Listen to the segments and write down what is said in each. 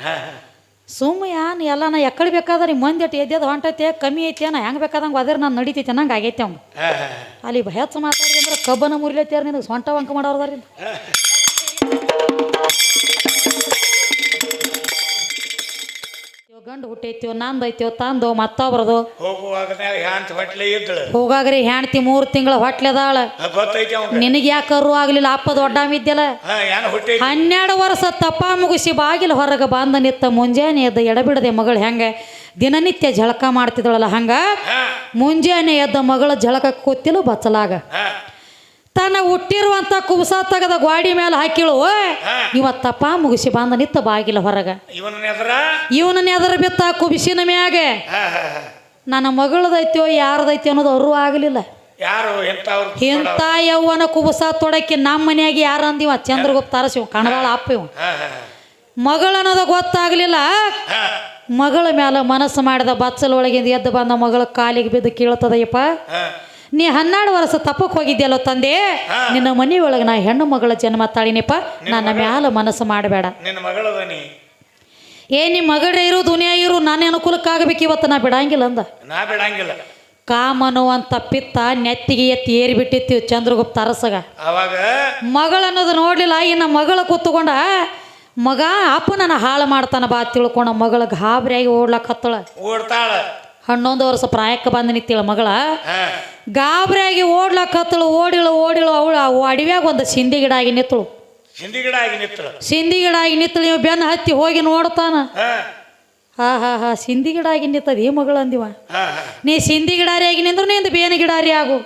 ಹಾ, ಸುಮ್ಮ ನೀ ಎಲ್ಲ ನಾ ಎಕ್ಕಳಿ ಬೇಕಾದ್ರೆ ಮಂದಿ ಅಟ್ಟು ಎದ್ದೆದು ಹೊಂಟೈತೆ ಕಮ್ಮಿ ಐತೆ ನಾ ಹೆಂಗ್ ಬೇಕಾದಂಗೆ ಅದ್ರ ನಾನು ನಡೀತೈತೆ ಅನ್ನಂಗ ಆಗೈತೆ ಅವ್ನು. ಅಲ್ಲಿ ಹೆಚ್ಚು ಮಾತಾಡಿ ಅಂದ್ರೆ ಕಬ್ಬನ ಮುರಿಲೈತೆ ನಿನಗೆ ಸೊಂಟ ವಂಕ ಮಾಡೋರ್ದಾರ ಗಂಡು ಹುಟ್ಟೈತಿವ ನಂದು ಐತಿಯೋ ತಂದು ಮತ್ತೊಬ್ರದು? ಹ್ಯಾಂತ ಹೊಟ್ಲೆ ಇದ್ದಳು. ಹೋಗಾಗ್ರಿ ಹೆಣ್ತಿ ಮೂರು ತಿಂಗಳ ಹೊಟ್ಲೆದಾಳ ಅದಾಳ. ಗೊತ್ತೈತಿ ಅವಂಗ ನಿನಗೆ ಯಾಕೆ ಕರು ಆಗ್ಲಿಲ್ಲ? ಅಪ್ಪ ಏನ್ ಹುಟ್ಟೈತಿ? ಹನ್ನೆರಡು ವರ್ಷ ತಪ್ಪ ಮುಗಿಸಿ ಬಾಗಿಲು ಹೊರಗೆ ಬಂದ ನಿತ್ತ ಮುಂಜಾನೆ ಎದ್ದ ಎಡಬಿಡದೆ ಮಗಳು ಹೆಂಗೆ? ದಿನನಿತ್ಯ ಜಳಕ ಮಾಡ್ತಿದ್ದಳಲ್ಲ ಹಂಗ? ಮುಂಜಾನೆ ಎದ್ದ ಮಗಳ ಜಳಕ ಕೂತಿಲು ಬಚ್ಚಲಾಗ. ತನ್ನ ಹುಟ್ಟಿರುವಂತ ಕುಬಸ ತೆಗೆದ ಗ್ವಾಡಿ ಮೇಲೆ ಹಾಕಿಳು ಇವತ್ತಪ್ಪ ಮುಗಿಸಿ ಬಂದ ನಿತ್ತ ಬಾಗಿಲ ಹೊರಗ. ಇವನ ನೆದರ ಬಿತ್ತ? ಕುಬಿಸಿನ ಮ್ಯಾಗ. ನನ್ನ ಮಗಳದೈತ್ಯೋ ಯಾರದೈತಿ ಅನ್ನೋದು ಅವರು ಆಗಲಿಲ್ಲ. ಯಾರು ಇಂಥ ಯವ್ವನ ಕುಬಸ ತೊಡಕಿ ನಮ್ಮ ಮನೆಯಾಗಿ ಯಾರು ಅಂದಿವ? ಚಂದ್ರಗುಪ್ತ ಅರಸಿವ ಕಣದಾಳ ಅಪ್ಪ ಇವ. ಹಾ ಹಾ ಮಗಳ ಅನ್ನೋದು ಗೊತ್ತಾಗ್ಲಿಲ್ಲ. ಮಗಳ ಮ್ಯಾಲ ಮನಸ್ಸು ಮಾಡಿದ ಬಚ್ಚಲ ಒಳಗಿಂದ ಎದ್ದು ಬಂದ ಮಗಳ ಕಾಲಿಗೆ ಬಿದ್ದು ಕೇಳ್ತದಯ್ಯಪ್ಪ. ನೀ ಹನ್ನೆರಡು ವರ್ಷ ತಪ್ಪಕ್ಕೆ ಹೋಗಿದ್ಯಲ್ಲೋ ತಂದೆ? ನಿನ್ನ ಮನೆ ಒಳಗೆ ನಾ ಹೆಣ್ಣು ಮಗಳ ಜನ್ಮ ತಾಳಿನಿಪ್ಪ. ನನ್ನ ಮ್ಯಾಲ ಮನಸ್ಸು ಮಾಡಬೇಡ. ನಿನ್ನ ಏ ನಿಮ್ಮ ಮಗಳೇ ಇರು ದುನಿಯಾ ಇರು ನಾನೇ ಅನುಕೂಲಕ್ಕಾಗಬೇಕು ಇವತ್ತು ನಾ ಬಿಡಂಗಿಲ್ಲ ಅಂದ. ನಾ ಬಿಡಂಗಿಲ್ಲ. ಅಂತ ಪಿತ್ತ ನೆತ್ತಿಗೆ ಎತ್ತಿ ಏರಿ ಬಿಟ್ಟಿತ್ತು ಚಂದ್ರಗುಪ್ತ ಅರಸಗ. ಅವಾಗ? ಮಗಳನ್ನೋದು ನೋಡ್ಲಿಲ್ಲ ಇನ್ನು ಮಗಳ ಕೂತ್ಕೊಂಡ ಮಗ ಅಪ್ಪ ನನ್ನ ಹಾಳು ಮಾಡ್ತಾನ ಬಾ ತಿಳ್ಕೊಂಡ ಮಗಳ ಗಾಬರಿಯಾಗಿ ಓಡ್ಲಕ್ಕತ್ತಳ ಓಡ್ತಾಳ. ಹನ್ನೊಂದು ವರ್ಷ ಪ್ರಾಯಕ್ಕೆ ಬಂದು ನಿಂತಿಳ ಮಗಳ. ಗಾಬರಿಯಾಗಿ ಓಡ್ಲಕ್ಕತ್ತಳು ಓಡಿಳು ಓಡಿಳು ಅವಳು ಅಡವ್ಯಾಗ ಒಂದು ಸಿಂಧಿ ಗಿಡ ಆಗಿ ನಿತ್ತಳು ಸಿಂಧಿ ಗಿಡ ಆಗಿ ನಿತ್ತಳು ಸಿಂಧಿ ಗಿಡ ಆಗಿ ನೀವು ಬೆನ್ನ ಹತ್ತಿ ಹೋಗಿ ನೋಡ್ತಾನ. ಹಾ. ಹಾ ಹಾ ಸಿಂಧಿ ಗಿಡ ಆಗಿ ನಿಂತದ ಈ ಮಗಳು ಅಂದಿವ. ನೀ ಸಿಂಧಿ ಗಿಡಾರಿ ಆಗಿ ನಿಂದ್ರು ನಿಂದು ಬೇನೆ ಗಿಡಾರಿ ಆಗು.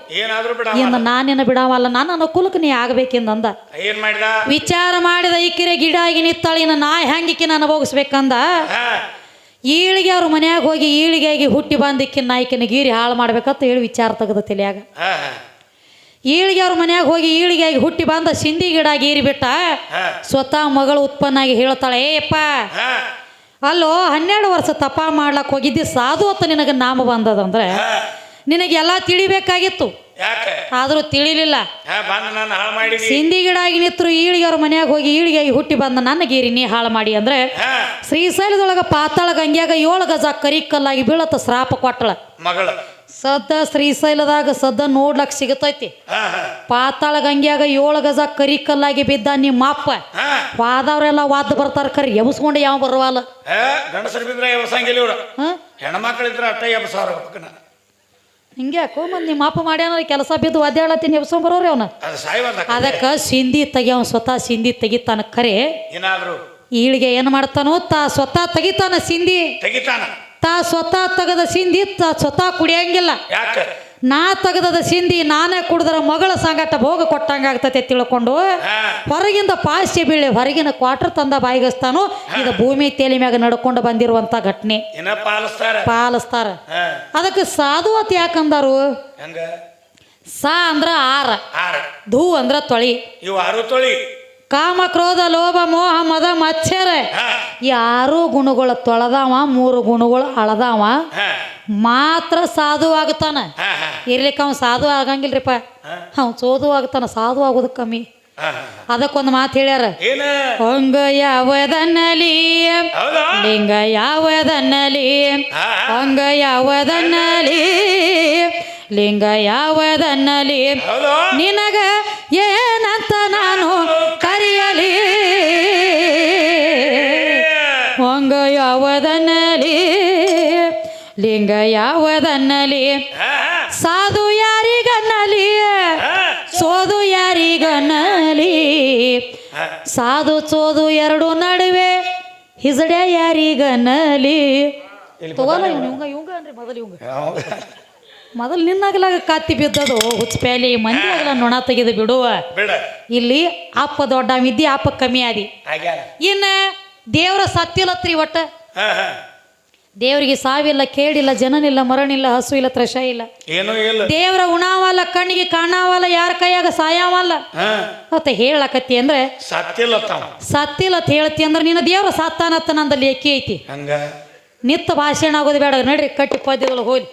ಇಂದ ನಾನು ಬಿಡವಲ್ಲ ನಾನು ಅನುಕೂಲಕ್ಕೆ ನೀ ಆಗಬೇಕೆಂದಂದ. ಏನ್ ಮಾಡಿದ? ವಿಚಾರ ಮಾಡಿದ ಇಕ್ಕಿರೆ ಗಿಡ ಆಗಿ ನಿಂತಾಳಿನ ಇನ್ನು ನಾ ಹೆಂಗಿಕ್ಕಿನ ನಾನು ಹಾ. ಈಳಿಗೆ ಅವ್ರ ಮನ್ಯಾಗ ಹೋಗಿ ಈಳಿಗೆಯಾಗಿ ಹುಟ್ಟಿ ಬಂದಿಕ್ಕಿನ ನಾಯ್ಕಿನ ಗೀರಿ ಹಾಳು ಮಾಡ್ಬೇಕಂತ ಹೇಳಿ ವಿಚಾರ ತೆಗೆದ ತಲೆಯಾಗ. ಈಳಿಗೆ ಅವ್ರ ಮನ್ಯಾಗ ಹೋಗಿ ಈಳಿಗೆಯಾಗಿ ಹುಟ್ಟಿ ಬಂದ ಸಿಂಧಿ ಗಿಡ ಗೀರಿ ಬಿಟ್ಟ ಸ್ವತಃ ಮಗಳು ಉತ್ಪನ್ನ ಆಗಿ ಹೇಳ್ತಾಳೆ ಏಯಪ್ಪ ಅಲ್ಲೋ ಹನ್ನೆರಡು ವರ್ಷ ತಪ ಮಾಡ್ಲಕ್ಕೆ ಹೋಗಿದ್ದಿ ಸಾಧು ಅಂತ ನಿನಗೆ ನಾಮ ಬಂದದಂದ್ರೆ ನಿನಗೆಲ್ಲ ತಿಳಿಬೇಕಾಗಿತ್ತು. ಯಾಕೆ? ಆದರೂ ತಿಳಿಲಿಲ್ಲ. ಸಿಂಧಿ ಬಂದು ನಾನು ಹಾಳು ಮಾಡಿದಿ. ಸಿಂದಿ ಗಿಡ ಆಗಿ ನಿತ್ರು ಈಳಿಗೆ ಅವ್ರ ಮನ್ಯಾಗ ಹೋಗಿ ಈಳಿಗೆ ಹುಟ್ಟಿ ಬಂದ ನನ್ನ ಗೀರಿ ನೀ ಹಾಳು ಮಾಡಿ ಅಂದ್ರೆ ಶ್ರೀಶೈಲದೊಳಗ ಪಾತಾಳ ಗಂಗ್ಯಾಗ ಏಳು ಗಜ ಕರಿ ಕಲ್ಲಾಗಿ ಬೀಳತ್ತ ಶ್ರಾಪ ಕೊಟ್ಟಳ ಮಗಳ. ಸದ್ದ ಶ್ರೀಶೈಲದಾಗ ಸದ್ದ ನೋಡ್ಲಕ್ ಸಿಗತೈತಿ. ಪಾತಾಳ ಗಂಗ್ಯಾಗ ಏಳು ಗಜ ಕರಿ ಕಲ್ಲಾಗಿ ಬಿದ್ದ ನಿಮ್ಮ ಅಪ್ಪ. ವಾದವ್ರೆಲ್ಲ ವಾದ ಬರ್ತಾರ ಕರಿ ಎಬ್ಸ್ಕೊಂಡು ಯಾವ ಬರುವಲ್ಲ ಹೆಣ್ಮಕ್ಳಿದ್ರೆ ಗಂಡಸರು ಬಿದ್ರೆ ಎಬ್ಸಂಗಿಲ್ಲ ಇವ್ರು. ಹಾ? ಹೆಣ್ಮಕ್ಳು ಇದ್ರೆ ಅಟ್ಟ ಎಬ್ಸಾರ ಹಿಂಗೆ ಯಾಕೋ ಮಂದಿ ನಿಮ್ಮ ಅಪ್ಪ ಮಾಡ್ಯಾನ ಕೆಲಸ ಬಿದ್ದು ಒದ್ದಾಡತ್ತೀನಿ ಎಬ್ಸ್ಕೊಂಡ್ ಬರೋರಿ ಅವನ. ಅದು ಸಾಯ್ವಲ್ಲ ಅದಕ್ಕೆ ಸಿಂಧಿ ತೆಗಿಯವ ಸ್ವತಃ ಸಿಂಧಿ ತೆಗಿತಾನ ಖರೆ. ಏನಾದ್ರು. ಈಳಿಗೆ ಏನು ಮಾಡ್ತಾನೋ ತಾ ಸ್ವತಃ ತೆಗಿತಾನ ಸಿಂಧಿ. ತೆಗಿತಾನ. ತಾ ಸ್ವತಃ ತೆಗದ ಸಿಂಧಿ ತಾ ಸ್ವತಃ ಕುಡಿಯಂಗಿಲ್ಲ. ಯಾಕೆ? ನಾ ತೆಗೆದದ ಸಿಂಧಿ ನಾನೇ ಕುಡಿದ್ರೆ ಮಗಳ ಸಂಗಟ ಭೋಗ ಕೊಟ್ಟಂಗ ಆಗ್ತತೆ ತಿಳ್ಕೊಂಡು ಹೊರಗಿಂದ ಪಾಸ್ಯ ಬೀಳಿ ಹೊರಗಿನ ಕ್ವಾರ್ಟರ್ ತಂದ ಬಾಯಿಗಸ್ತಾನು. ಇದು ಭೂಮಿ ತೇಲಿ ಮ್ಯಾಗ ನಡ್ಕೊಂಡು ಬಂದಿರುವಂತ ಘಟನೆ. ಪಾಲಿಸ್ತಾರ. ಅದಕ್ಕೆ ಸಾಧು ಅಂತ ಯಾಕಂದಾರು ಸಾ ಅಂದ್ರ ಆರ. ಧೂ ಅಂದ್ರ ತೊಳಿ. ತೊಳಿ. ಕಾಮ ಕ್ರೋಧ ಲೋಭ ಮೋಹ ಮದ ಮಚ್ಚರೆ. ಯಾರು ಗುಣಗಳು ತೊಳೆದವ ಮೂರು ಗುಣಗಳು ಅಳದವ. ಮಾತ್ರ ಸಾಧು ಆಗ್ತಾನ. ಹಾ ಇರ್ಲಿಕ್ಕೆ ಅವ್ನು ಸಾಧು ಆಗಂಗಿಲ್ರಿಪ್ಪ. ಅವ್ನು ಸೋದು ಆಗ್ತಾನ ಸಾಧು ಆಗೋದು ಕಮ್ಮಿ. ಅದಕ್ಕೊಂದು ಮಾತು ಹೇಳ್ಯಾರ. ಹೊಂಗ ಯಾವದ ಯಾವದನ್ನಲಿ ಲಿಂಗ ಯಾವದನ್ನಲಿ ಹೊಂಗ ಯಾವದನ್ನಲಿ ಲಿಂಗ ಯಾವದನ್ನಲಿ ನಿನಗ ಏನಂತ ನಾನು ಕರೆಯಲಿ? ಹೊಂಗ ಯಾವದನ್ನಲಿ ಲಿಂಗ ಯಾವದನ್ನಲಿ ಸಾಧು ಯಾರಿಗನ್ನಲಿ ಸೋದು ಯಾರಿಗನ್ನಲಿ ಸಾಧು ಸೋದು ಎರಡು ನಡುವೆ ಹಿಸಡೆ ಯಾರಿಗನ್ನಲಿ ತಗೋಲ್ಲ ಇವಂಗ ಇವಂಗ ಅನ್ರಿ ಮೊದಲು ಇವಂಗ. ಮೊದಲು ನಿನ್ನಾಗಲಾಗ ಕಾತಿ ಬಿದ್ದದು. ಹುಚ್ಚಪ್ಯಾಲಿ ಮಂದಿ ಆಗಲ ನೊಣ ತೆಗೆದು ಬಿಡುವ. ಬಿಡ. ಇಲ್ಲಿ ಅಪ್ಪ ದೊಡ್ಡ ಇದ್ದಿ ಅಪ್ಪ ಕಮ್ಮಿ ಆದಿ. ಇನ್ನ ದೇವರ ಸತ್ಯಲತ್ರಿ ಒಟ್ಟ. ದೇವರಿಗೆ ಸಾವಿಲ್ಲ ಕೇಳಿಲ್ಲ ಜನನಿಲ್ಲ ಮರಣಿಲ್ಲ ಹಸು ಇಲ್ಲ ತ್ರಶ ಇಲ್ಲ. ದೇವರ ಉಣಾವಲ್ಲ ಕಣ್ಣಿಗೆ ಕಾಣಾವಲ್ಲ ಯಾರ ಕೈಯಾಗ ಸಾಯಾವಲ್ಲ. ಮತ್ತೆ ಹೇಳಕತ್ತಿ ಅಂದ್ರೆ ಸತ್ಯಲತ್ ಹೇಳತಿ ಅಂದ್ರೆ ನಿನ್ನ ದೇವರ ಸತ್ತಾನತ್ತ ನಂದಲ್ಲಿ ಎಕ್ಕಿ ಐತಿ. ನಿತ್ತ ಭಾಷಣ ಆಗೋದು ಬೇಡ. ನಡ್ರಿ ಕಟ್ಟಿ ಪದ್ಯಗಳು ಹೋಲಿ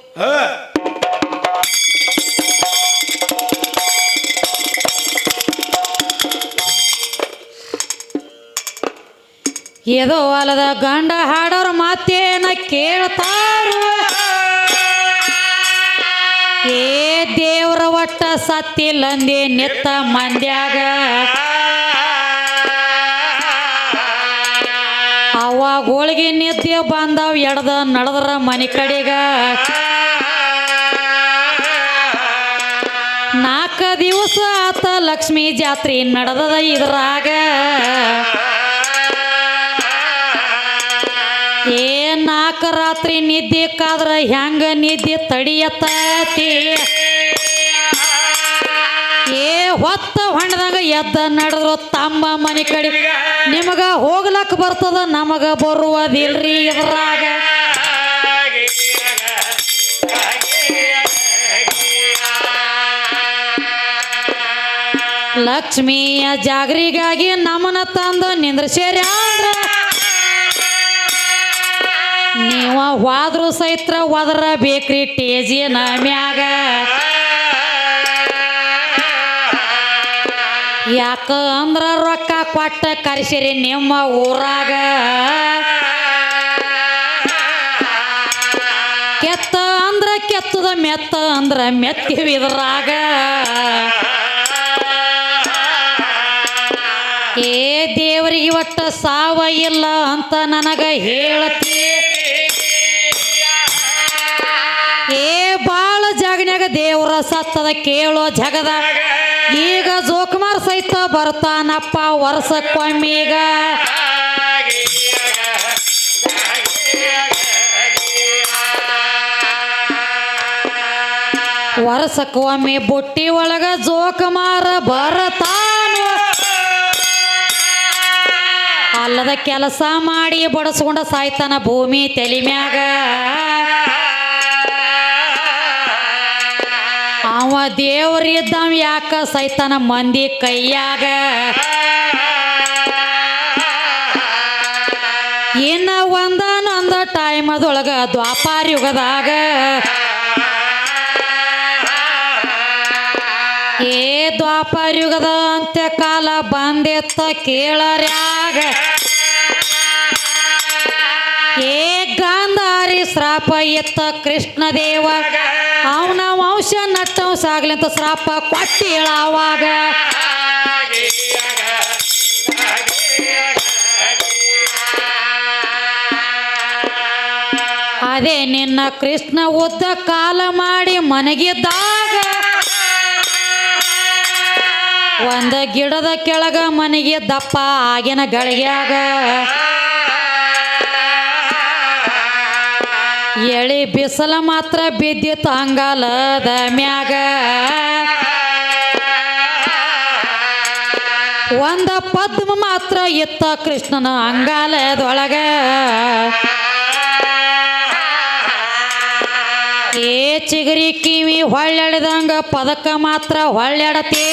ಏದೋ ಅಲದ ಗಂಡ ಹಾಡೋರು ಮಾತೇನ ಕೇಳ್ತಾರು. ಏ ದೇವ್ರ ಒಟ್ಟ ಸತ್ತಿಲ್ಲಂದೆ ನೆತ್ತ ಮಂದ್ಯಾಗ. ಅವಾಗ ಹೋಳಿಗೆ ನಿದ್ದೆ ಬಂದವ್ ಎಡ್ದ ನಡೆದ್ರ ಮನೆ ಕಡೆಗ. ನಾಲ್ಕು ದಿವಸ ಆತ ಲಕ್ಷ್ಮೀ ಜಾತ್ರೆ ನಡೆದದ ಇದ್ರಾಗ ಏ ನಾಲ್ಕ ರಾತ್ರಿ ನಿದ್ದೆ ಕಾದ್ರ ಹೆಂಗ ನಿದ್ದೆ ತಡಿಯತತಿ ಏ, ಹೊತ್ತ ಹೊಣ್ಣದಾಗ ಎದ್ದ ನಡೆದ್ರು ತಮ್ಮ ಮನೆ ಕಡೆ. ನಿಮಗ ಹೋಗ್ಲಕ್ ಬರ್ತದ, ನಮಗ ಬರುವುದಿಲ್ರಿ ಇದ್ರಾಗ. ಲಕ್ಷ್ಮಿಯ ಜಾಗರಿಗಾಗಿ ನಮನ ತಂದು ನಿಂದ್ರಸ್ಯಾರ್ಯಾರ ನೀವ ಹೋದ್ರು ಸೈತ್ರ ಒದರ ಬೇಕ್ರಿ ಟೇಜಿ ಮ್ಯಾಗ ಯಾಕ ಅಂದ್ರ ರೊಕ್ಕ ಕೊಟ್ಟ ಕರ್ಸಿರಿ ನಿಮ್ಮ ಊರಾಗ. ಕೆತ್ತ ಅಂದ್ರ ಕೆತ್ತದ, ಮೆತ್ತ ಅಂದ್ರ ಮೆತ್ತಿವಿದ್ರಾಗ ಏ ದೇವರಿಗೆ ಒಟ್ಟ ಸಾವ ಇಲ್ಲ ಅಂತ ನನಗ ಹೇಳತಿ. ಸತ್ತದ ಕೇಳೋ ಜಗದ ಈಗ ಜೋಕುಮಾರ್ ಸಹಿತ ಬರ್ತಾನಪ್ಪ ವರ್ಷಕ್ಕೊಮ್ಮೀಗ ವರ್ಷಕ್ಕೊಮ್ಮೆ ಬುಟ್ಟಿ ಒಳಗ ಜೋಕುಮಾರ ಬರತಾನು. ಅಲ್ಲದ ಕೆಲಸ ಮಾಡಿ ಬಡಸ್ಕೊಂಡ ಸಾಯ್ತಾನ ಭೂಮಿ ತಲಿ ಅವ ದೇವ್ರಿದ್ದವ ಯಾಕ ಸೈತನ ಮಂದಿ ಕೈಯಾಗ? ಇನ್ನ ಒಂದನೊಂದ ಟೈಮ್ ಅದೊಳಗ ದ್ವಾಪಾರ ಯುಗದಾಗ ಏ ದ್ವಾಪಾರ ಯುಗದ ಅಂತ್ಯ ಕಾಲ ಬಂದೆತ್ತ ಕೇಳರ್ಯಾಗ. ಏ ಗಾಂಧಾರಿ ಶ್ರಾಪ ಎತ್ತ ಕೃಷ್ಣ ದೇವ ಅವನ ವಂಶ ನಟ್ಟವ ಸಾಗ್ಲಿ ಅಂತ ಶ್ರಾಪ ಕೊಟ್ಟಿಳ ಅವಾಗ. ಅದೇ ನಿನ್ನ ಕೃಷ್ಣ ಉದ್ದ ಕಾಲ ಮಾಡಿ ಮನಗಿದ್ದಾಗ. ಒಂದ ಗಿಡದ ಕೆಳಗ ಮನೆಗೆ ದಪ್ಪ ಆಗಿನ ಗಳಿಗ್ಯಾಗ. ಎಳಿ ಬಿಸಲ ಮಾತ್ರ ಬಿದ್ದಿತ್ತು ಅಂಗಾಲದ ಮ್ಯಾಗ. ಒಂದ ಪದ್ಮ ಮಾತ್ರ ಇತ್ತ ಕೃಷ್ಣನ ಅಂಗಾಲದೊಳಗ. ಏ ಚಿಗರಿ ಕಿವಿ ಹೊಳ್ಳೆಡ್ದಂಗ ಪದಕ ಮಾತ್ರ ಹೊಳ್ಳೆಡತಿ.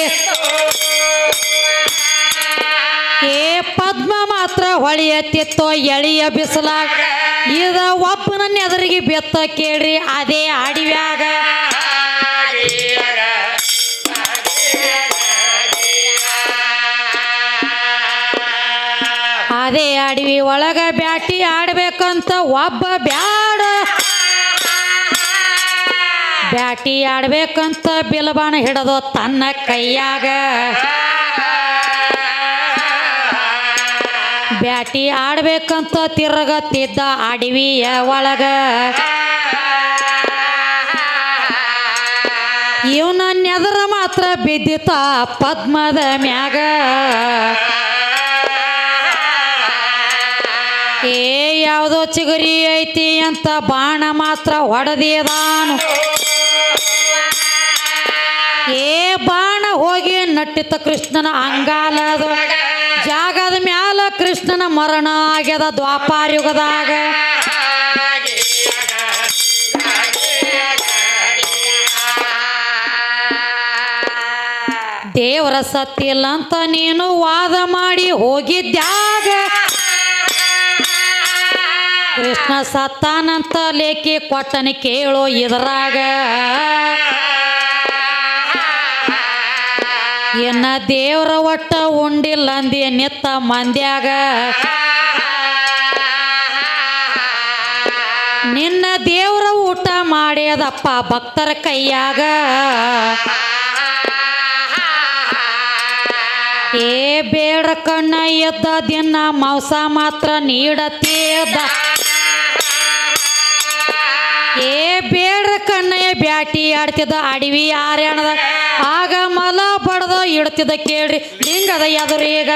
ಏ ಪದ್ಮ ಮಾತ್ರ ಹೊಳಿಯತ್ತಿತ್ತೋ ಎಳಿಯ ಬಿಸಲಾಗ. ಇದ ಒಪ್ಪನನ್ನ ಎದುರಿಗೆ ಬೆತ್ತ ಕೇಳ್ರಿ, ಅದೇ ಅಡಿವ್ಯಾಗ. ಅದೇ ಆಡಿವಿ ಒಳಗ ಬ್ಯಾಟಿ ಆಡ್ಬೇಕಂತ ಒಬ್ಬ ಬ್ಯಾಡ. ಬ್ಯಾಟಿ ಆಡ್ಬೇಕಂತ ಬಿಲಬಾಣ ಹಿಡದು ತನ್ನ ಕೈಯಾಗ. ಬ್ಯಾಟಿ ಆಡ್ಬೇಕಂತ ತಿರುಗತ್ತಿದ್ದ ಅಡವಿಯ ಒಳಗ. ಇವನ ನೆದರ ಮಾತ್ರ ಬಿದ್ದಿತ ಪದ್ಮದ ಮ್ಯಾಗ. ಏ, ಯಾವುದೋ ಚಿಗುರಿ ಐತಿ ಅಂತ ಬಾಣ ಮಾತ್ರ ಹೊಡೆದಿದಾನು ಏ, ಬಾಣ ಹೋಗಿ ನಟ್ಟಿತ ಕೃಷ್ಣನ ಅಂಗಾಲದ. ಜಾಗದ ಮ್ಯಾಲ ಕೃಷ್ಣನ ಮರಣ ಆಗ್ಯದ ದ್ವಾಪಾರ ಯುಗದಾಗ ದೇವರ ಸತ್ತಿಲ್ಲ ಅಂತ ನೀನು ವಾದ ಮಾಡಿ ಹೋಗಿದ್ದಾಗ ಕೃಷ್ಣ ಸತ್ತಾನಂತ ಲೇಖಿ ಕೊಟ್ಟನ ಕೇಳೋ ಇದ್ರಾಗ. ಇನ್ನ ದೇವ್ರ ಒಟ್ಟ ಉಂಡಿಲ್ಲ ಅಂದಿ ನಿತ್ತ ಮಂದ್ಯಾಗ. ನಿನ್ನ ದೇವ್ರ ಊಟ ಮಾಡ್ಯದಪ್ಪ ಭಕ್ತರ ಕೈಯಾಗ. ಏ ಬೇಡ ಕಣ್ಣ, ಎದ್ದ ದಿನ ಮಾಂಸ ಮಾತ್ರ ನೀಡತ್ತೇದ ಏ ಬೇಡ ಕಣ್ಣ, ಬ್ಯಾಟಿ ಆಡ್ತಿದ್ದ ಅಡವಿ ಯಾರ್ಯಾಣದ. ಆಗ ಮಲ ಇಡ್ತಿದ್ದ ಕೇಳ್ರಿ. ಲಿಂಗದ ಈಗ.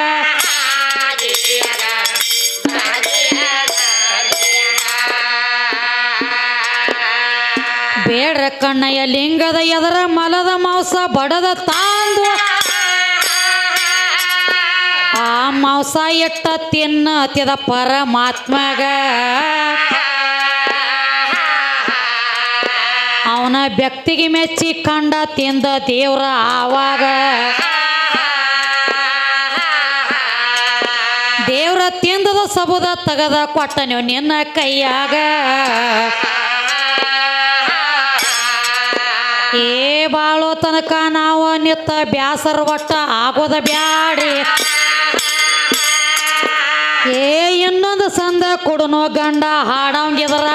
ಬೇಡ್ರ ಕಣ್ಣಯ್ಯ, ಲಿಂಗದ ಎದರ ಮಲದ ಮಾಂಸ, ಬಡದ ತಾಂದು. ಆ ಮಾಂಸ ಎಟ್ಟ ತಿನ್ನತಿದ ಪರಮಾತ್ಮಗ ಅವನ ವ್ಯಕ್ತಿಗೆ ಮೆಚ್ಚಿ ಕಂಡ ತಿಂದ ದೇವ್ರ ಆವಾಗ ದೇವ್ರ ತಿಂದದ ಸಬುದ ತಗದ ಕೊಟ್ಟ ನೀವು ನಿನ್ನ ಕೈಯಾಗ. ಏ ಬಾಳೋ ತನಕ ನಾವು ನಿತ್ತ ಬ್ಯಾಸರ ಒಟ್ಟ ಆಗೋದ ಬ್ಯಾಡಿ ಏ ಇನ್ನೊಂದು ಸಂದ ಕೊಡುನೋ ಗಂಡ ಹಾಡಂಗಿದ್ರ.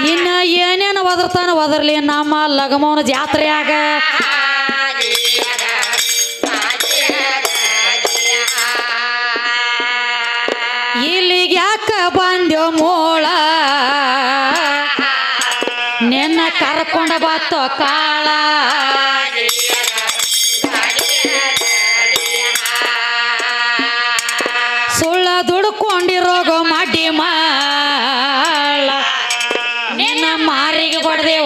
ಇನ್ನ ಏನೇನು ಒದರ್ತಾನ ಒದರ್ಲಿ ನಮ್ಮ ಲಗಮವನ ಜಾತ್ರೆಯಾಗ. ಇಲ್ಲಿಗೆ ಯಾಕ ಬಂದ್ಯೋ ಮೋಳ? ನಿನ್ನ ಕರ್ಕೊಂಡ ಬತ್ತೋ ಕಾಳ. ಸುಳ್ಳ ದುಡ್ಕೊಂಡಿರೋಗ ಮಾಡಿ ಮಾಳ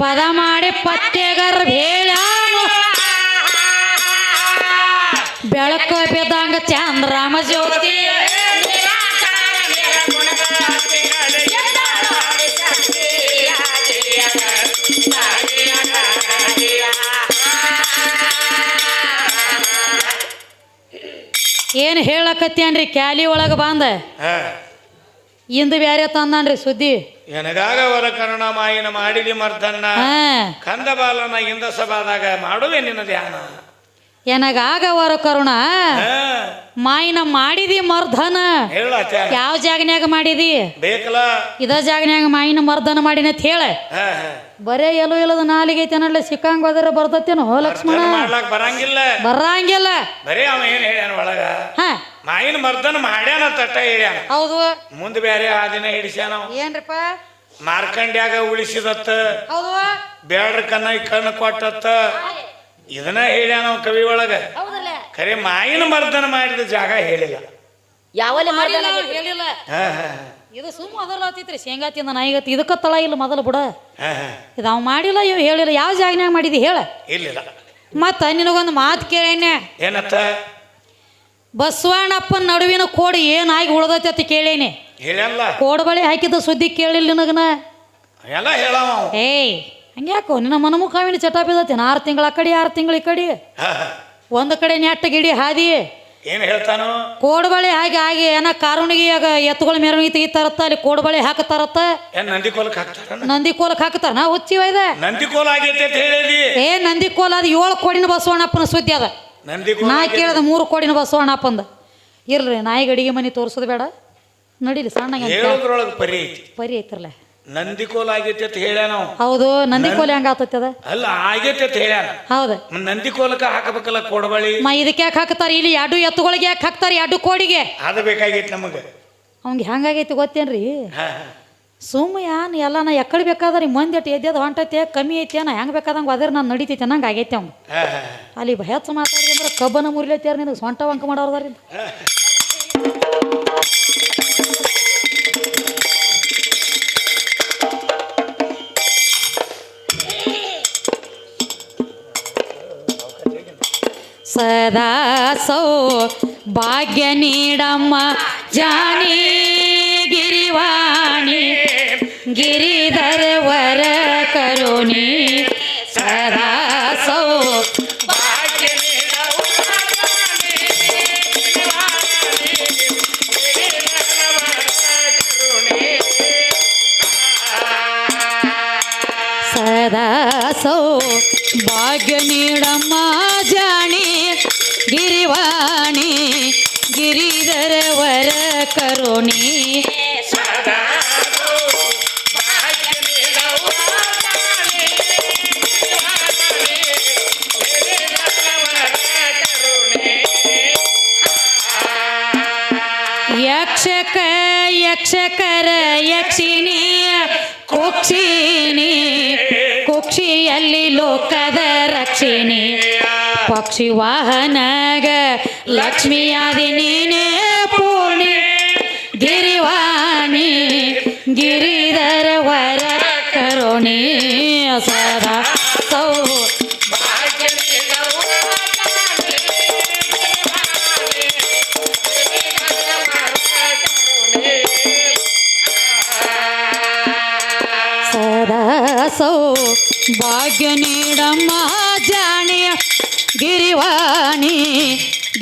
ಪದ ಮಾಡಿ ಪತ್ತೆಗರ್ ಬೇಳ ಬೆಳಕ ಬಿದ್ದಂಗ ಚಂದ್ರಾಮ ಜ್ಯೋತಿ. ಏನು ಹೇಳಕತ್ತೇನ್ರಿ ಕ್ಯಾಲಿ ಒಳಗೆ ಬಂದ? ಇಂದು ಬ್ಯಾರೆ ತಂದನ್ರಿ ಸುದ್ದಿ. ಎನಗಾಗ ವರ ಕರುಣ ಮಾಯಿನ ಮಾಡಿದಿ ಮರ್ದನ್ನ. ಕಂದಬಾಲನ ಕಂದ ಬಾಲನ ಇಂದ ಸಭಾದಾಗ ಮಾಡುವೆ ನಿನ್ನ ಧ್ಯಾನ. ಎನಗಾಗ ಕರುಣ ಮಾಯಿನ ಮಾಡಿದಿ ಮರ್ಧನ ಹೇಳ. ಯಾವ ಜಾಗನ್ಯಾಗ ಮಾಡಿದಿ? ಬೇಕಲ್ಲ ಇದ ಜಾಗನ್ಯಾಗ ಮಾಯಿನ ಮರ್ಧನ ಮಾಡಿನ ಅಂತ ಹೇಳ. ಬರೇ ಎಲ್ಲೂ ಇಲ್ಲದ ನಾಲಿಗೆ ತನಲ್ಲ ಸಿಕ್ಕಂಗ್ ಹೋದ್ರೆ ಬರ್ತತೇನೋ ಲಕ್ಷ್ಮಣ. ಬರಂಗಿಲ್ಲ. ಬರಂಗಿಲ್ಲ. ಬರೀ ಅವ ಏನ್ ಹೇಳ್ಯಾನ ಒಳಗ? ಮಾಯಿನ ಮರ್ದನ ಮಾಡ್ಯಾನ ತಟ್ಟ ಹೇಳ್ಯಾನ? ಹೌದು. ಮುಂದೆ ಬೇರೆ ಆ ದಿನ ಹಿಡಿಸ್ಯಾನ ಅವ. ಏನ್ರಿಪ್ಪ? ಮಾರ್ಕಂಡ್ಯಾಗ ಉಳಿಸಿದತ್ತ. ಹೌದು. ಕನ್ನ ಕಣ್ಣ ಕಣ್ಣು ಕೊಟ್ಟತ್ತ. ಇದನ್ನ ಹೇಳ್ಯಾನ ಅವ ಕವಿ ಒಳಗ. ಹೌದಲ್ಲ. ಖರೆ ಮಾಯಿನ ಮರ್ದನ ಮಾಡಿದ ಜಾಗ ಹೇಳಿಲ್ಲ. ಯಾವಲ್ಲಿ ಮರ್ದನ ಹೇಳಿಲ್ಲ. ಹಾ ಹಾ ಇದು ಸುಮ್ಮ ಅದರ್ಲಾತಿತ್ರಿ ಶೇಂಗಾ ತಿಂದ ನಾಯಿಗತ್ತಿ. ಇದಕ್ಕ ತಳ ಇಲ್ಲ ಮೊದಲು ಬಿಡ. ಹಾ ಹಾ. ಇದು ಅವ್ ಮಾಡಿಲ್ಲ ಇವ್ ಹೇಳಿಲ್ಲ. ಯಾವ ಜಾಗನ್ಯಾಗ ಮಾಡಿದಿ ಹೇಳ. ಇಲ್ಲಿಲ್ಲ. ಮತ್ತ ನಿನಗೊಂದು ಮಾತು ಕೇಳೇನೆ. ಏನತ್ತ? ಬಸವಣ್ಣಪ್ಪನ ನಡುವಿನ ಕೋಡ್ ಏನಾಗಿ ಉಳ್ದೈತಿ ಅಂತ ಕೇಳೇನಿ. ಕೋಡ್ ಬಳಿ ಹಾಕಿದ ಸುದ್ದಿ ಕೇಳಿಲ್ಲ ನಿನಗನ? ಎಲ್ಲ ಹೇಳವ. ಏಯ್ ಹಂಗ್ಯಾಕೋ? ನಿನ್ನ ಮನಮುಖಾವಿನ ಚಟ ಬಿದ್ದತಿ ಆರು ತಿಂಗಳ ಆ ಕಡೆ ಆರು ತಿಂಗಳ ಈ ಕಡೆ. ಒಂದು ಕಡೆ ನೆಟ್ಟ ಗಿಡಿ ಹಾದಿ. ಏನು ಹೇಳ್ತಾನು? ಕೋಡ್ಬಳೆ ಹಾಗೆ ಹಾಗೆ ಏನ ಕಾರುಣಿಗೆ ಆಗ ಎತ್ತುಗಳ ಮೆರವಣಿಗೆ ತೆಗಿತಾರತ್ತ ಅಲ್ಲಿ ಕೋಡ್ಬಳೆ ಹಾಕತಾರತ್ತ? ಏನ್ ನಂದಿ ಕೋಲಕ್ ಹಾಕ್ತಾರ ನಂದಿ ಕೋಲಕ್ಕೆ ಹಾಕ್ತಾರ. ನಾ ಹುಚ್ಚಿವ ಇದೆ ನಂದಿ ಕೋಲ ಆಗೈತೆ ಅಂತ ಹೇಳಿದಿ. ಏ ನಂದಿ ಕೋಲ ಅದು ಏಳು ಕೋಡಿನ ಬಸವಣ್ಣಪ್ಪನ ಸುದ್ದಿ ಅದ. ನಾ. ಕೇಳಿದ ಮೂರು ಕೋಡಿನ ಬಸವಣ್ಣಪ್ಪಂದ ಇರ್ರಿ ನಾಯಿಗೆ ಅಡಿಗೆ ಮನೆ ತೋರಿಸೋದು ಬೇಡ. ನಡೀಲಿ ಸಣ್ಣ ಹೇಳೋದ್ರೊಳಗೆ ಪರಿ ಐತಿ. ಪರಿ ಐತ್ರಲ್ಲ. ನಂದಿ ಕೋಲ ಆಗೈತೆ ಅಂತ ಹೇಳ್ಯಾನ ಅವ. ಹೌದು ನಂದಿ ಕೋಲಿ ಹಂಗ ಆತತಿ ಅದ? ಅಲ್ಲ ಆಗೈತೆ ಅಂತ ಹೇಳ್ಯಾನ ಹೌದು. ಹಾಕಬೇಕಲ್ಲ ಕೊಡಬಳಿ? ಮ ಇದಕ್ಕೆ ಯಾಕೆ ಹಾಕ್ತಾರೆ? ಇಲ್ಲಿ ಎರಡು ಎತ್ತುಗಳಿಗೆ ಯಾಕೆ ಹಾಕ್ತಾರೆ? ಎರಡು ಕೋಡಿಗೆ? ಅದು ಬೇಕಾಗೈತಿ ನಮಗೆ. ಅವ್ನಿಗೆ ಹೆಂಗಾಗೈತಿ ಗೊತ್ತೇನ್ರಿ? ಹಾ ಹಾ. ಸುಮ್ಮ ಯಾನ್ ಎಲ್ಲ ನಾ ಎಕ್ಕಡಿ ಬೇಕಾದ್ರೆ ಮಂದಿ ಅಟ್ಟು ಎದ್ದೇದು ಹೊಂಟೈತೆ ಕಮ್ಮಿ ಐತೆ ನಾ ಹೆಂಗೆ ಬೇಕಾದಂಗೆ ಅದ್ರ ನಾನು ನಡೀತೈತೆ ನಂಗೆ ಆಗೈತೆ ಅವ್ನು ಅಲ್ಲಿ ಹೆಚ್ಚು ಮಾತಾಡಿದ್ರೆ ಅಂದ್ರೆ ಕಬ್ಬನ ಮುರಿಲೈತೆ ನಿನಗೆ ಸೊಂಟ ವಂಕ ಮಾಡೋರ್ದಾರಿಂದ ಸದಾ ಸೋ ಭಾಗ್ಯ ನೀಡಮ್ಮ ಜಾನಿ ಗಿರಿವಾಣಿ. ಗಿರಿಧರ ವರ ಕರುಣಿ ಸದಾ ಸೌ. ಸದಾ ಸೌ ಭಾಗ್ಯ ನೀಡಮ್ಮ ಜಾಣಿ ಗಿರಿವಾಣಿ ಗಿರಿಧರ ವರ ಕರುಣಿ ಯಕ್ಷಕರ ಯಕ್ಷಿಣಿಯ ಕುಕ್ಷಿಣಿ, ಕುಕ್ಷಿಯಲ್ಲಿ ಲೋಕದ ರಕ್ಷಿಣಿ. ಪಕ್ಷಿ ವಾಹನಗ ಲಕ್ಷ್ಮಿಯಾದಿ ನೀನೇ ಪೂರ್ಣಿ. ಗಿರಿವಾಣಿ, ಗಿರಿಧರ ವರ ಕರುಣಿ ಸದಾ. ಭಾಗ್ಯ ನೀಡಮ್ಮ ಜಾಣಿಯ ಗಿರಿವಾಣಿ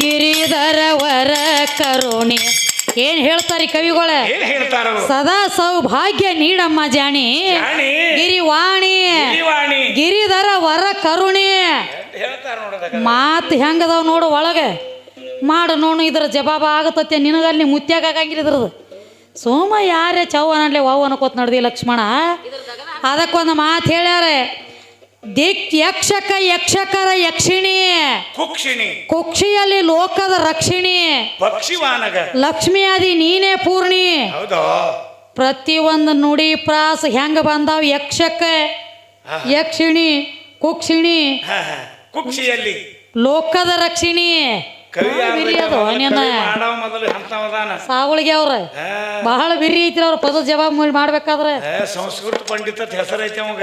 ಗಿರಿಧರ ವರ ಕರುಣಿ. ಏನ್ ಹೇಳ್ತಾರೆ ಕವಿಗಳ? ಏನ್ ಹೇಳ್ತಾರ? ಸದಾ ಸೌಭಾಗ್ಯ ನೀಡಮ್ಮ ಜಾಣಿ ಜಾಣಿ. ಗಿರಿವಾಣಿ ಗಿರಿವಾಣಿ. ಗಿರಿಧರ ವರ ಕರುಣಿ. ಮಾತು ಹೆಂಗದಾವ ನೋಡು ಒಳಗೆ. ಮಾಡು ನೋಡು ಇದ್ರ ಜವಾಬ ಆಗತತ್ತೆ ನಿನಗಲ್ಲಿ ಮುತ್ಯಾಗ ಆಗಂಗಿಲ್ಲ ಇದ್ರದ್ದು. ಸೋಮ ಯಾರೇ ಚೌವನಲ್ಲಿ ವಾವ್ ಅನ್ಕೋತ ನಡ್ದಿ ಲಕ್ಷ್ಮಣ. ಅದಕ್ಕೊಂದು ಮಾತು ಹೇಳ್ಯಾರ. ದಿಕ್ ಯಕ್ಷಕ ಯಕ್ಷಕರ ಯಕ್ಷಿಣಿ. ಕುಕ್ಷಿಣಿ. ಕುಕ್ಷಿಯಲ್ಲಿ ಲೋಕದ ರಕ್ಷಿಣಿ. ಪಕ್ಷಿವಾನಗ ಲಕ್ಷ್ಮಿಯಾದಿ ನೀನೇ ಪೂರ್ಣಿ. ಹೌದಾ. ಪ್ರತಿಯೊಂದು ನುಡಿ ಪ್ರಾಸ ಹೆಂಗ ಬಂದಾವ್? ಯಕ್ಷಕ ಯಕ್ಷಿಣಿ ಕುಕ್ಷಿಣಿ. ಕುಕ್ಷಿಯಲ್ಲಿ. ಲೋಕದ ರಕ್ಷಿಣಿ. ಬಿರಿ ಅದು ನಿನ್ನ ಮಾಡವ ಮೊದಲು ಅಂತವದಾನ ಸಾವಳಿಗೆ ಅವ್ರ. ಬಹಳ ಬಿರಿ ಐತಿ ಅವ್ರ ಪದ ಜವಾಬ್ ಮಾಡ್ಬೇಕಾದ್ರೆ. ಸಂಸ್ಕೃತ ಪಂಡಿತ ಐತಿ ಅವಂಗ.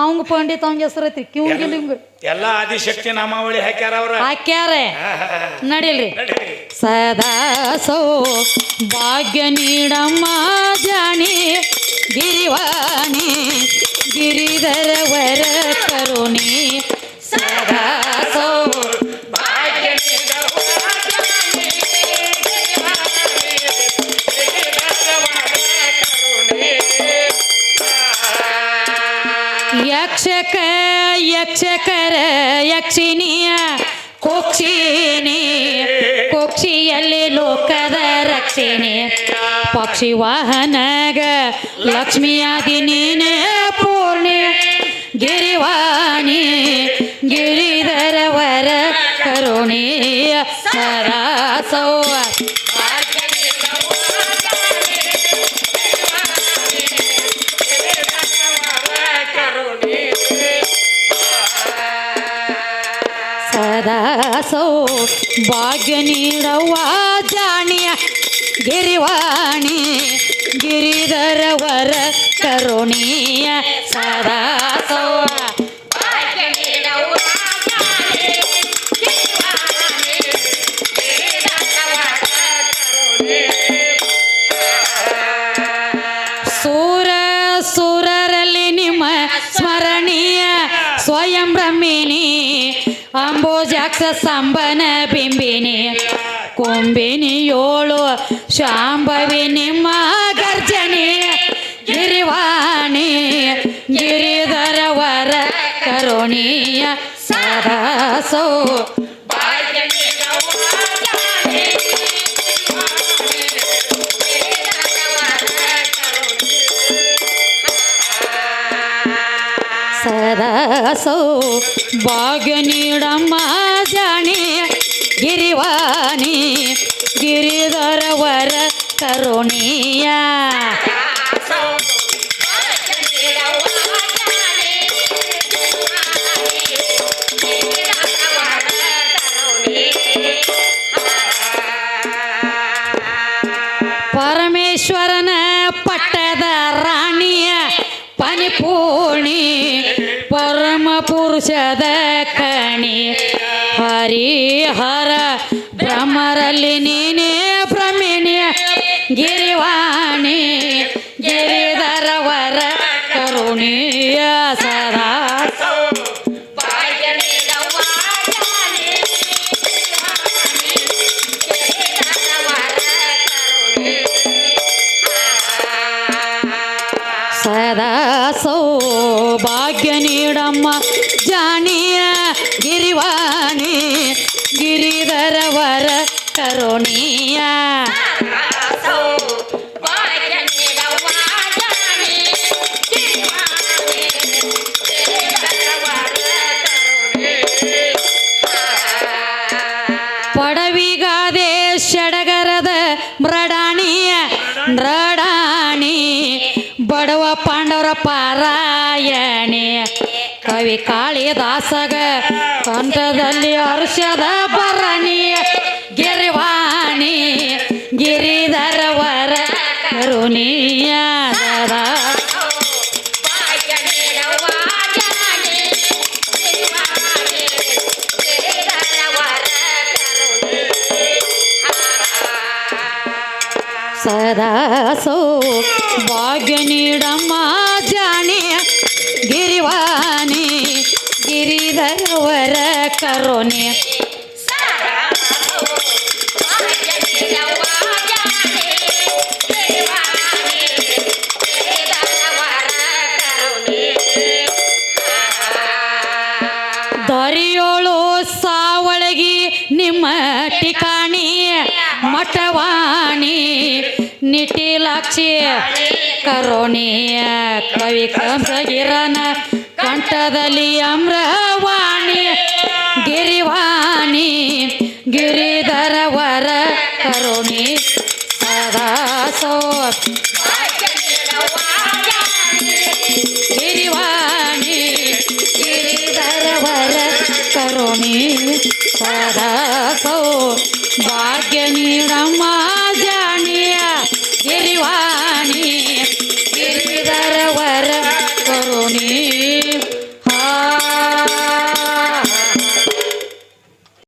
ಅವಂಗ ಪಂಡಿತ ಅವಂಗ ಹೆಸರು ಐತಿ ಕಿವಂಗಿಲ್ಲ ಹಿಂಗ ಎಲ್ಲ ಆದಿಶಕ್ತಿ ನಾಮಾವಳಿ ಹಾಕ್ಯಾರ ಅವ್ರ. ಹಾಕ್ಯಾರ. ನಡೀಲಿ ಸದಾ ಸೋ ಭಾಗ್ಯ ನೀಡಮ್ಮ ಜಾಣಿ ಗಿರಿವಾಣಿ ಗಿರಿಧರ ವರ ಕರುಣಿ. ಪಕ್ಷಿ ವಾಹನಗ ಲಕ್ಷ್ಮಿಯಾಗಿ ನೀನೇ ಪೂರ್ಣಿ ಗಿರಿವಾಣಿ ಗಿರಿಧರವರ ಕರುಣೀಯ ಸರಾಸೌ ಭಾಗ್ಯ ನೀಡವು ರಾಜಾನೇ, ಗಿರಿವಾಣಿ, ಗಿರಿಧರವರ ಕರುಣೆ. ಸದಾ ಸೌ ಭಾಗ್ಯ ನೀಡವ್ವ ಜಾಣಿಯ ಗಿರಿವಾಣಿ ಗಿರಿಧರ ವರ ಕರುಣೀಯ ಸದಾ ಸೌ ಭಾಗ್ಯ ನೀಡವು ರಾಜಾನೇ, ಗಿರಿವಾಣಿ, ಗಿರಿಧರವರ ಕರುಣೆ. ಸೂರ ಸೂರರಲ್ಲಿ ನಿಮ್ಮ ಸ್ಮರಣೀಯ ಸ್ವಯಂ ಬ್ರಹ್ಮಿಣಿ ಅಂಬೋಜಾಕ್ಷ ಸಂಬನ ಬಿಂಬಿನಿ ಕುಂಬಿನಿ ಏಳು ಶಾಂಭವಿ ನಿಮ್ಮ ಗರ್ಜನೆ ಗಿರಿವಾಣಿ ಗಿರಿಧರ ವರ ಕರುಣೀಯ ಸರಸೋ. ಸೌ ಭಾಗ್ಯ ನೀಡಮ್ಮ ಜಾಣಿ ಗಿರಿವಾಣಿ ಗಿರಿಧರ ವರ ಕರುಣೀಯ ಪರಮೇಶ್ವರನ ಪಟ್ಟದ ರಾಣಿಯ ಪನಿಪೂರ್ಣಿ ಪರಮ ಪುರುಷದ ಕಣಿ ಹರಿಹರ ಭ್ರಮರಲ್ಲಿ ನೀನೇ ಭ್ರಮಿಣಿಯ ಗಿರಿವಾಣಿ ಗಿರಿಧರವರ ಕರುಣಿಯ ಸದಾ. ಸದಾ ಸೌಭಾಗ್ಯ ನೀಡಮ್ಮ ಜಾನಿಯ ಗಿರಿವಾಣಿ. ಗಿರಿಧರವರ ಕರುಣಿಯ ಕವಿ ಕಾಳಿದಾಸಗ ಕಂಠದಲ್ಲಿ ಹರ್ಷದ ಭರಣಿ, ಗಿರಿವಾಣಿ, ಗಿರಿಧರವರ ಕರುಣಿಯ ಸದಾ ಸದಾ ಸೋ ಭಾಗ್ಯ ನೀಡಮ್ಮ ಜಾಣಿ, ಗಿರಿವಾಣಿ. ಗಿರಿಧರವರ ಕರುಣೆ. ದೊರೆಯೋಳು ಸಾವಳಗಿ ನಿಮ್ಮ ಠಿಕಾಣಿ ಮಠವಾಣಿ ನಿಟಿಲಾಕ್ಷಿ ಕರುಣಿಯ ಕವಿ ಕಂಸಗಿರನ ಕಂಠದಲ್ಲಿ ಅಮ್ರವಾಣಿ ಗಿರಿವಾಣಿ ಗಿರಿಧರವರ ಕರುಣಿ ಸದಾ ಸೋ ಗಿರಿವಾಣಿ ಗಿರಿಧರವರ ಕರುಣಿ